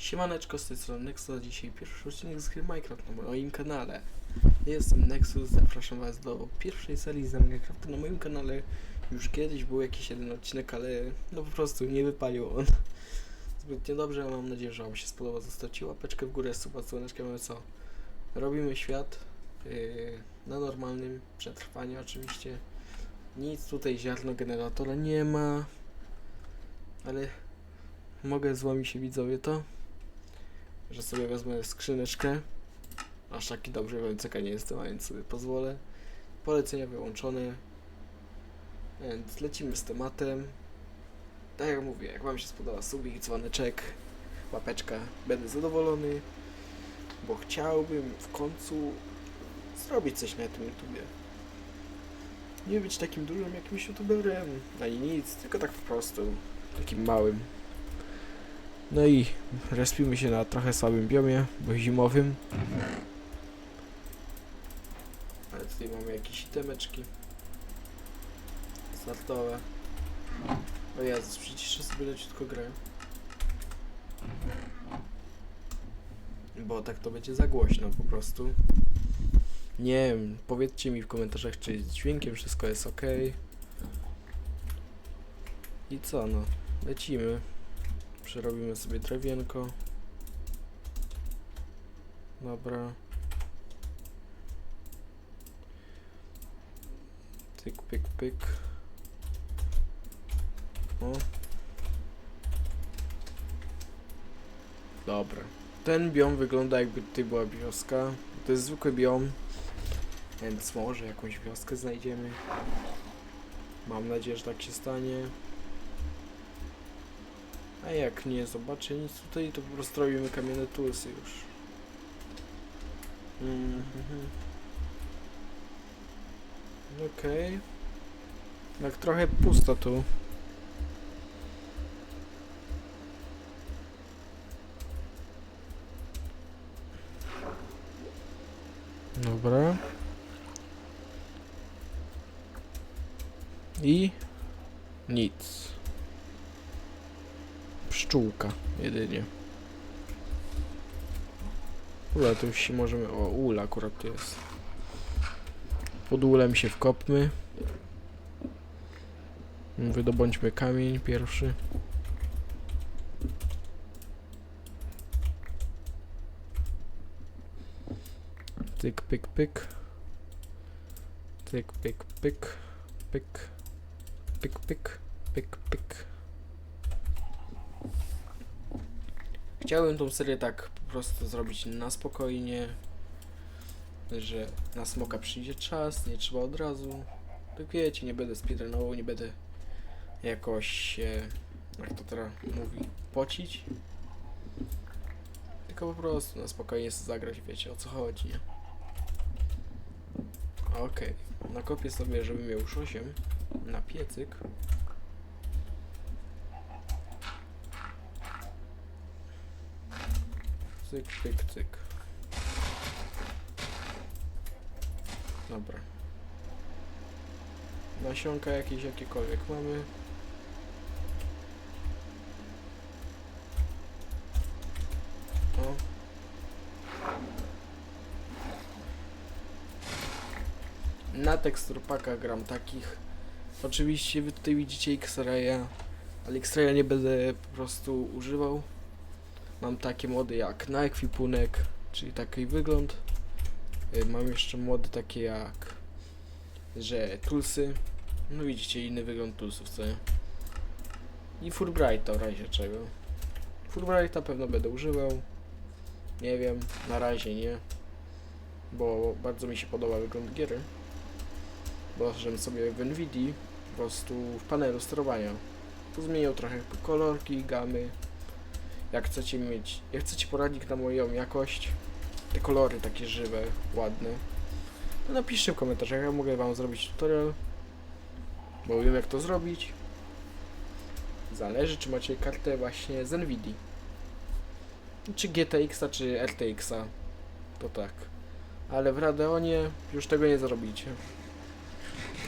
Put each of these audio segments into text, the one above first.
Siemaneczko, z tej strony Nexus, dzisiaj pierwszy odcinek z gry Minecraft na moim kanale. Ja jestem Nexus, zapraszam was do pierwszej serii z Minecrafta na moim kanale. Już kiedyś był jakiś jeden odcinek, ale no po prostu nie wypalił on zbytnio dobrze, mam nadzieję, że wam się spodoba. Zostawcie łapeczkę w górę, suba z dzwoneczkiem, ale co? Robimy świat yy, na normalnym przetrwaniu oczywiście. Nic tutaj ziarno generatora nie ma, ale mogę z wami się widzowie to, że sobie wezmę skrzyneczkę. Aż taki dobrze wiem CK nie jestem, a więc sobie pozwolę. Polecenia wyłączone. Więc lecimy z tematem. Tak jak mówię, jak wam się spodoba subik, dzwoneczek, łapeczka, będę zadowolony, bo chciałbym w końcu zrobić coś na tym YouTubie. Nie być takim dużym jakimś YouTuberem, ani nic, tylko tak po prostu, takim małym. No i respimy się na trochę słabym biomie, bo zimowym. Ale tutaj mamy jakieś itemeczki. Startowe. O Jezus, przyciszę sobie leciutko grę. Bo tak to będzie za głośno po prostu. Nie wiem, powiedzcie mi w komentarzach, czy z dźwiękiem wszystko jest ok. I co no, lecimy. Przerobimy sobie drewienko. Dobra. Pyk, pyk, pyk. O. Dobra. Ten biom wygląda jakby tutaj była wioska. To jest zwykły biom. Więc może jakąś wioskę znajdziemy. Mam nadzieję, że tak się stanie. A jak nie zobaczę nic tutaj, to po prostu robimy kamienne tulsy już. Mhm. Okej. Tak trochę pusto tu. Dobra. I nic. Pszczółka jedynie. Ula tu się możemy... O, ula akurat tu jest. Pod ulem się wkopmy. Wydobądźmy kamień pierwszy. Tyk, pyk, pyk. Tyk, pyk, pyk. Pyk. Pyk, pyk. Pyk, pyk. Chciałem tą serię tak po prostu zrobić na spokojnie, że na smoka przyjdzie czas, nie trzeba od razu. Tak wiecie, nie będę speedrunował, nie będę jakoś jak to teraz mówi, pocić. Tylko po prostu na spokojnie zagrać, wiecie o co chodzi, nie? Okej, nakopię sobie, żebym miał już 8 na piecyk. Cyk, cyk, cyk. Dobra. Nasionka jakieś jakiekolwiek mamy. O. Na teksturpakach gram takich. Oczywiście wy tutaj widzicie X-Raya, ale X-Raya nie będę po prostu używał. Mam takie mody jak na ekwipunek, czyli taki wygląd. Y, Mam jeszcze mody takie jak, że tulsy. No widzicie inny wygląd tulsów, co nie? I Fulbrighta w razie czego. Fulbrighta pewno będę używał. Nie wiem, na razie nie. Bo bardzo mi się podoba wygląd giery. Bo sobie w NVIDII po prostu w panelu sterowania tu zmieniał trochę kolorki, gamy. Jak chcecie mieć, jak chcecie poradnik na moją jakość, te kolory takie żywe, ładne, to napiszcie w komentarzach, ja mogę wam zrobić tutorial, bo wiem jak to zrobić. Zależy czy macie kartę właśnie z NVIDII. Czy GTX-a, czy RTX-a. To tak. Ale w Radeonie już tego nie zrobicie.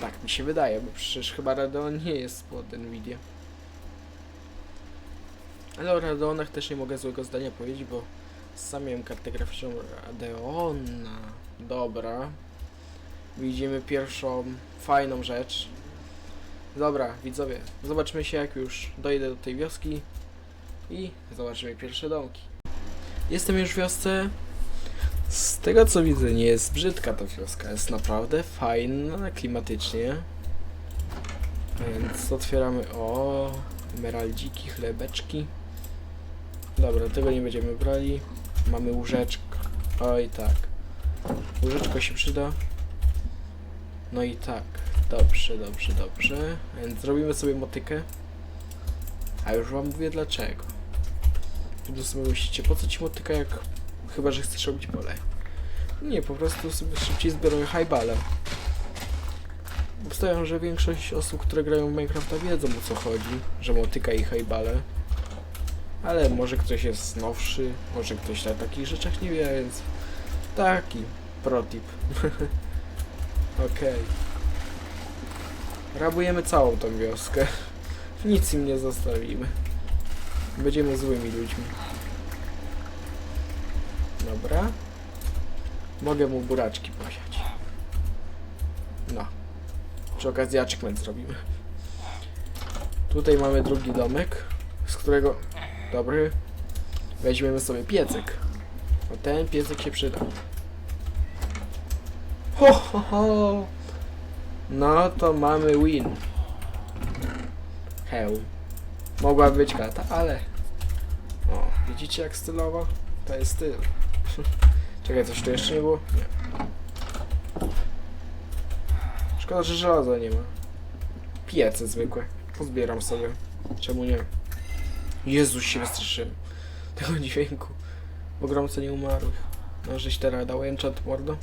Tak mi się wydaje, bo przecież chyba Radeon nie jest pod Nvidia. Ale o Radeonach też nie mogę złego zdania powiedzieć, bo sam miałem kartę graficzną Radeona. Dobra. Widzimy pierwszą fajną rzecz. Dobra, widzowie, zobaczmy się jak już dojdę do tej wioski i zobaczymy pierwsze domki. Jestem już w wiosce. Z tego co widzę, nie jest brzydka ta wioska, jest naprawdę fajna, klimatycznie. Więc otwieramy. O, emeraldziki, chlebeczki. Dobra, tego nie będziemy brali. Mamy łóżeczko. Oj, tak. Łóżeczko się przyda. No i tak. Dobrze, dobrze, dobrze. Więc zrobimy sobie motykę. A już wam mówię dlaczego. Tu sobie myślicie, po co ci motyka, jak chyba, że chcesz robić pole. Nie, po prostu sobie szybciej zbiorę highbale. Obstawiam, że większość osób, które grają w Minecrafta wiedzą o co chodzi, że motyka i highbale. Ale może ktoś jest nowszy, może ktoś o takich rzeczach nie wie, więc taki protip. Okej. Rabujemy całą tą wioskę. Nic im nie zostawimy. Będziemy złymi ludźmi. Dobra. Mogę mu buraczki posiać. No. Przy okazji zrobimy. Tutaj mamy drugi domek, z którego... Dobry. Weźmiemy sobie piecyk. Bo ten piecyk się przyda. Ho, ho, ho. No to mamy win. Hełm. Mogła być kata, ale... O, widzicie jak stylowo? To jest styl. Czekaj, coś tu jeszcze nie było? Nie. Szkoda, że żelaza nie ma. Piece zwykłe. Pozbieram sobie. Czemu nie? Jezus się wystraszyłem. Tego dźwięku. Pogromca nieumarłych. No, żeś teraz dał enchant mordo.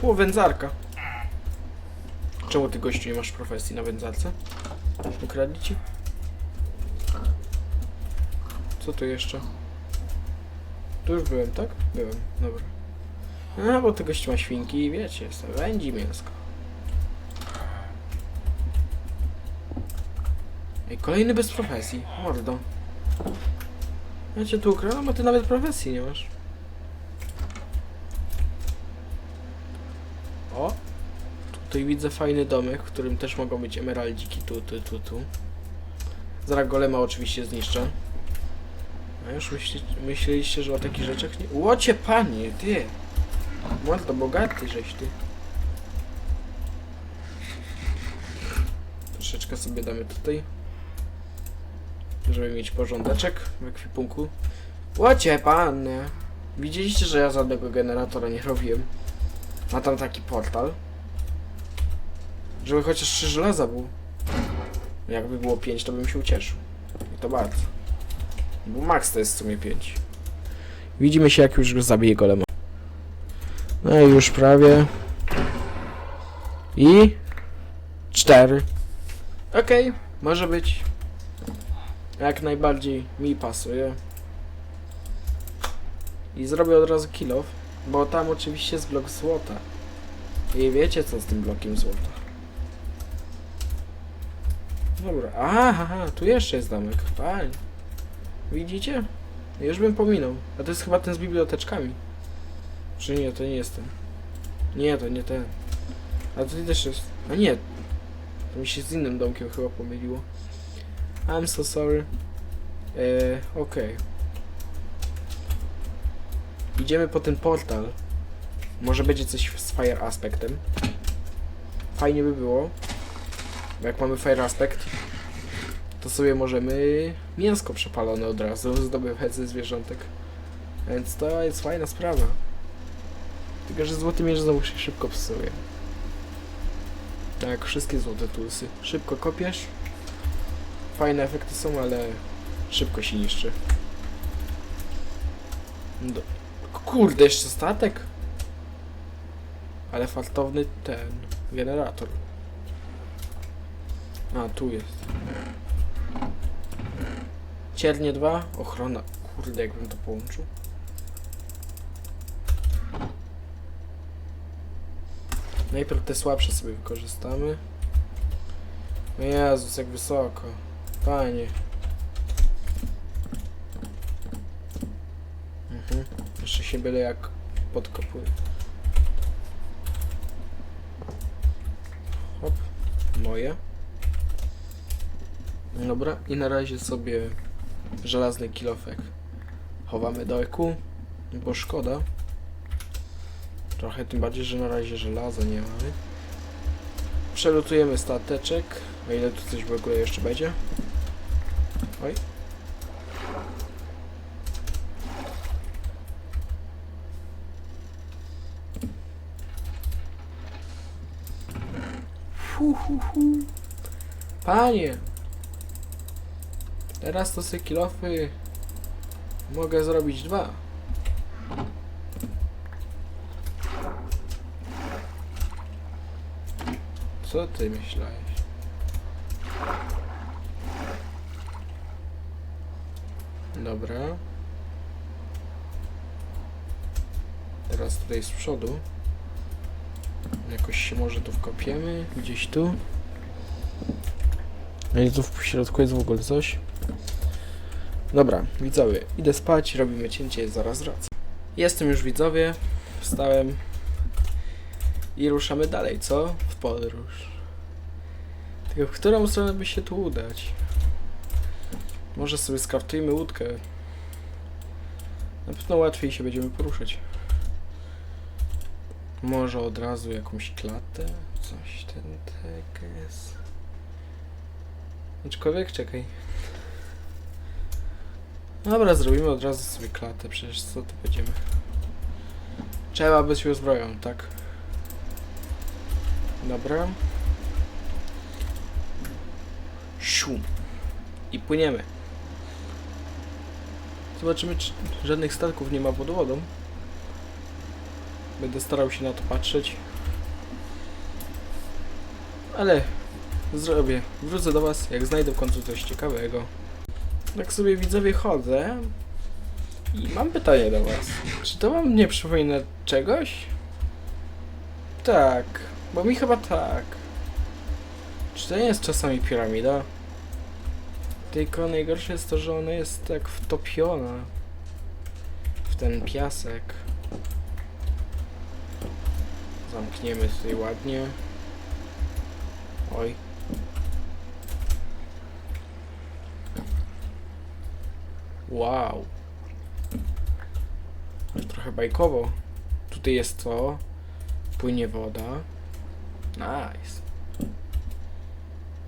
Fu, wędzarka. Czemu ty gościu nie masz profesji na wędzarce? Ukradli ci? Co tu jeszcze? Tu już byłem, tak? Byłem, dobra. A, bo ty gościu ma świnki i wiecie, wędzi mięsko. Ej, kolejny bez profesji, mordo. Ja cię tu ukradłem, a ty nawet profesji nie masz. O! Tutaj widzę fajny domek, w którym też mogą być emeraldziki tu, tu, tu, tu. Zaraz golema oczywiście zniszczę. A już myśli, myśleliście, że o takich rzeczach nie... Łocie panie, ty! Mordo, bogaty żeś ty. Troszeczkę sobie damy tutaj. Żeby mieć porządeczek w ekwipunku. Łocie pan! Widzieliście, że ja żadnego generatora nie robiłem. Ma tam taki portal. Żeby chociaż 3 żelaza było. Jakby było 5, to bym się ucieszył. I to bardzo. Bo max to jest w sumie 5. Widzimy się jak już zabije golema. No i już prawie. I... 4. Okej, może być. Jak najbardziej mi pasuje. I zrobię od razu kill off, bo tam oczywiście jest blok złota. I wiecie co z tym blokiem złota. Dobra, aha, tu jeszcze jest domek, fajnie. Widzicie? Już bym pominął. A to jest chyba ten z biblioteczkami. Czy nie, to nie jest ten. Nie, to nie ten. A tutaj też jest. A nie. To mi się z innym domkiem chyba pomyliło. I'm so sorry. Eee, okej. Idziemy po ten portal. Może będzie coś z Fire Aspektem. Fajnie by było. Jak mamy Fire Aspekt, to sobie możemy mięsko przepalone od razu zdobywać ze zwierzątek. Więc to jest fajna sprawa. Tylko, że złoty miecz znowu się szybko psuje. Tak, wszystkie złote tulsy. Szybko kopiesz. Fajne efekty są, ale szybko się niszczy. Do... Kurde, jeszcze statek? Ale fartowny ten generator. A, tu jest. Ciernie 2, ochrona. Kurde, jakbym to połączył. Najpierw te słabsze sobie wykorzystamy. O Jezus, jak wysoko. Panie. Mhm. Jeszcze się byle jak podkopuje. Hop. Moje. Dobra, i na razie sobie żelazny kilofek chowamy do eku, bo szkoda. Trochę tym bardziej, że na razie żelaza nie mamy. Przelutujemy stateczek, o ile tu coś w ogóle jeszcze będzie. Oj. Panie! Teraz to sobie kilofy mogę zrobić dwa. Co ty myślałeś? Dobra. Teraz tutaj z przodu. Jakoś się może tu wkopiemy. Gdzieś tu. A nie tu w środku jest w ogóle coś. Dobra, widzowie, idę spać, robimy cięcie, zaraz wracam. Jestem już widzowie, wstałem i ruszamy dalej, co? W podróż. Tylko w którą stronę by się tu udać? Może sobie skraftujmy łódkę. Na pewno łatwiej się będziemy poruszać. Może od razu jakąś klatę? Coś ten tekes. Aczkolwiek czekaj. Dobra, zrobimy od razu sobie klatę, przecież co tu będziemy. Trzeba być uzbroją, tak? Dobra. Siu. I płyniemy. Zobaczymy, czy żadnych statków nie ma pod wodą. Będę starał się na to patrzeć. Ale zrobię. Wrócę do Was, jak znajdę w końcu coś ciekawego. Tak sobie widzowie chodzę i mam pytanie do Was. Czy to Wam nie przypomina czegoś? Tak, bo mi chyba tak. Czy to nie jest czasami piramida? Tylko najgorsze jest to, że ona jest tak wtopiona w ten piasek. Zamkniemy tutaj ładnie. Oj. Wow. Trochę bajkowo. Tutaj jest to. Płynie woda. Nice.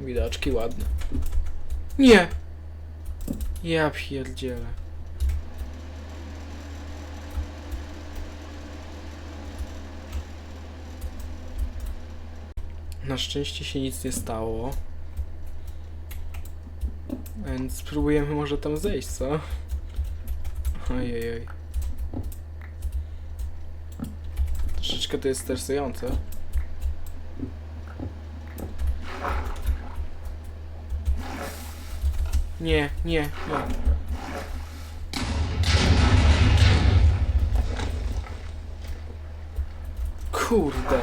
Widoczki ładne. Nie! Ja pierdzielę. Na szczęście się nic nie stało. Więc spróbujemy może tam zejść, co? Ojej. Troszeczkę to jest stresujące. Nie, nie, nie. Kurde.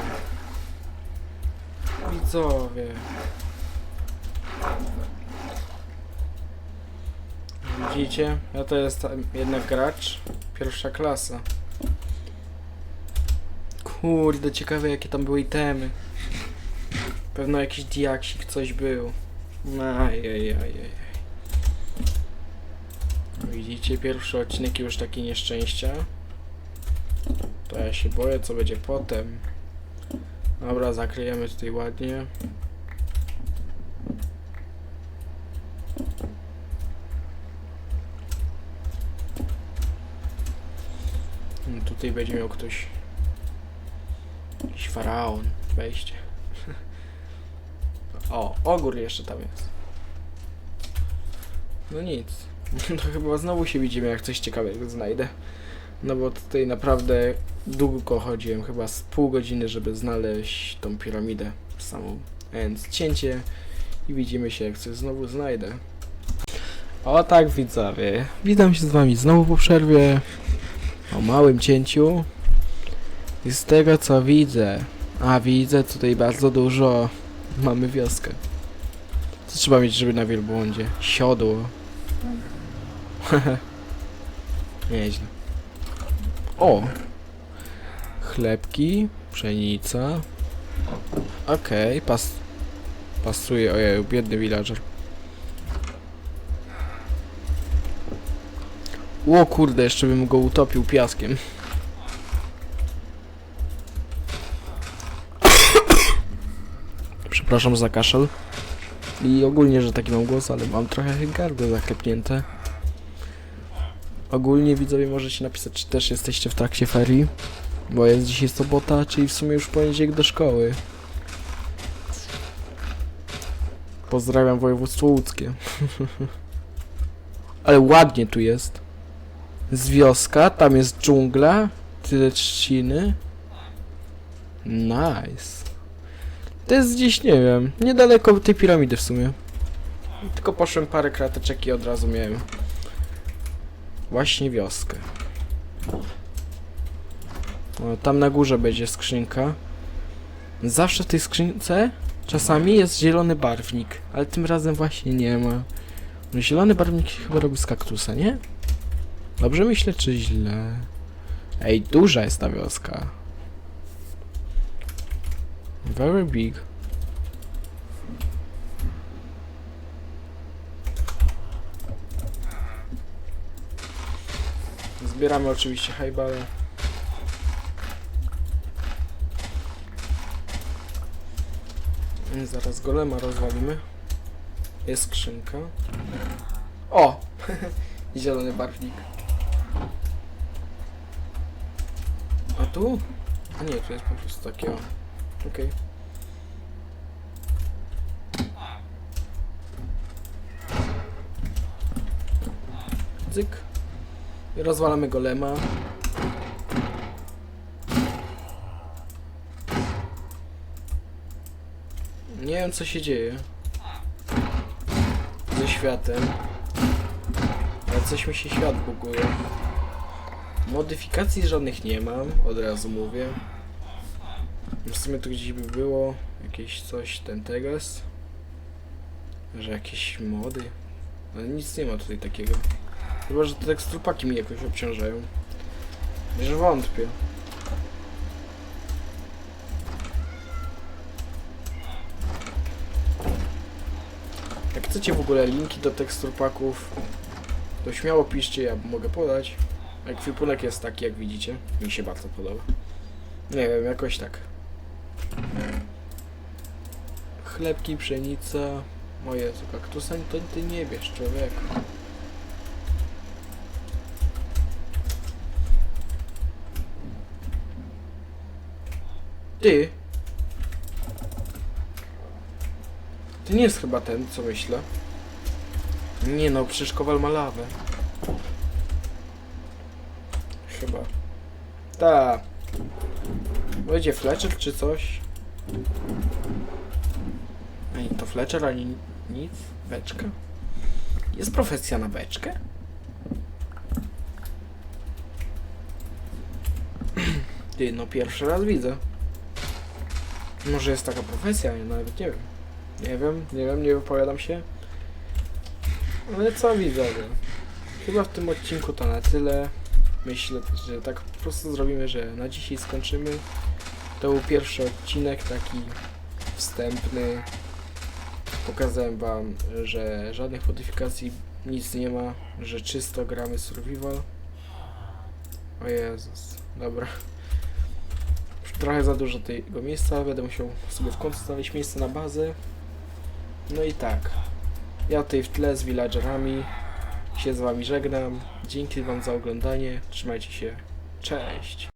Widzowie. Widzicie? Ja to jest jednak gracz. Pierwsza klasa. Kurde, ciekawe jakie tam były itemy. Pewno jakiś diaksik coś był. Ajajajaj. Widzicie, pierwszy odcinek już takie nieszczęścia. To ja się boję, co będzie potem. Dobra, zakryjemy tutaj ładnie. No, tutaj będzie miał ktoś... Jakiś faraon. Wejście. o, ogór jeszcze tam jest. No nic. To chyba znowu się widzimy, jak coś ciekawego znajdę. No bo tutaj naprawdę długo chodziłem, chyba z pół godziny, żeby znaleźć tą piramidę samą. Więc cięcie i widzimy się, jak coś znowu znajdę. O tak widzowie, witam się z wami znowu po przerwie. O małym cięciu. I z tego co widzę, a widzę tutaj bardzo dużo, mamy wioskę. Co trzeba mieć, żeby na wielbłądzie? Siodło. Nieźle. O! Chlebki, pszenica. Okej, pas... Pasuje, ojej, biedny villager. O kurde, jeszcze bym go utopił piaskiem. Przepraszam za kaszel. I ogólnie, że taki mam głos, ale mam trochę gardło zaklepnięte. Ogólnie widzowie możecie napisać, czy też jesteście w trakcie ferii. Bo jest dzisiaj sobota, czyli w sumie już poniedziałek do szkoły. Pozdrawiam województwo łódzkie. ale ładnie tu jest. Z wioska, tam jest dżungla, tyle trzciny. Nice. To jest gdzieś, nie wiem, niedaleko tej piramidy w sumie. Tylko poszłem parę krateczek i od razu miałem właśnie wioskę. O, tam na górze będzie skrzynka. Zawsze w tej skrzynce czasami jest zielony barwnik, ale tym razem właśnie nie ma. No, Zielony barwnik chyba robi z kaktusa, nie? Dobrze myślę, czy źle? Ej, duża jest ta wioska. Very big. Zbieramy oczywiście hajbale. Zaraz golema rozwalimy. Jest skrzynka. O! Zielony barwnik. A tu? A nie, tu jest po prostu takie o. Okej. Cyk. I rozwalamy golema. Nie wiem co się dzieje ze światem. Ale coś mi się świat buguje. Modyfikacji żadnych nie mam, od razu mówię. W sumie to gdzieś by było jakieś coś ten teges. Że jakieś mody. Ale nic nie ma tutaj takiego. Chyba, że te teksturpaki mi jakoś obciążają. Że wątpię. Jak chcecie w ogóle linki do teksturpaków, to śmiało piszcie, ja mogę podać. Ekwipunek jest taki, jak widzicie. Mi się bardzo podoba. Nie wiem, jakoś tak. Chlebki, pszenica. Moje kaktusa, to ty nie bierz, człowieku. Ty. To nie jest chyba ten, co myślę. Nie no, przecież Kowal ma lawę. Chyba. Ta. Będzie Fletcher czy coś? Ani to Fletcher, ani nic. Beczka. Jest profesja na beczkę? Ty, no pierwszy raz widzę. Może jest taka profesja, ja nawet nie wiem. Nie wiem, nie wiem, nie wypowiadam się. Ale co widzowie? Chyba w tym odcinku to na tyle. Myślę, że tak po prostu zrobimy, że na dzisiaj skończymy. To był pierwszy odcinek, taki wstępny. Pokazałem wam, że żadnych modyfikacji nic nie ma, że czysto gramy survival. O Jezus, dobra. Trochę za dużo tego miejsca, będę musiał sobie w końcu znaleźć miejsce na bazę. No i tak. Ja tutaj w tle z villagerami się z wami żegnam. Dzięki wam za oglądanie. Trzymajcie się. Cześć.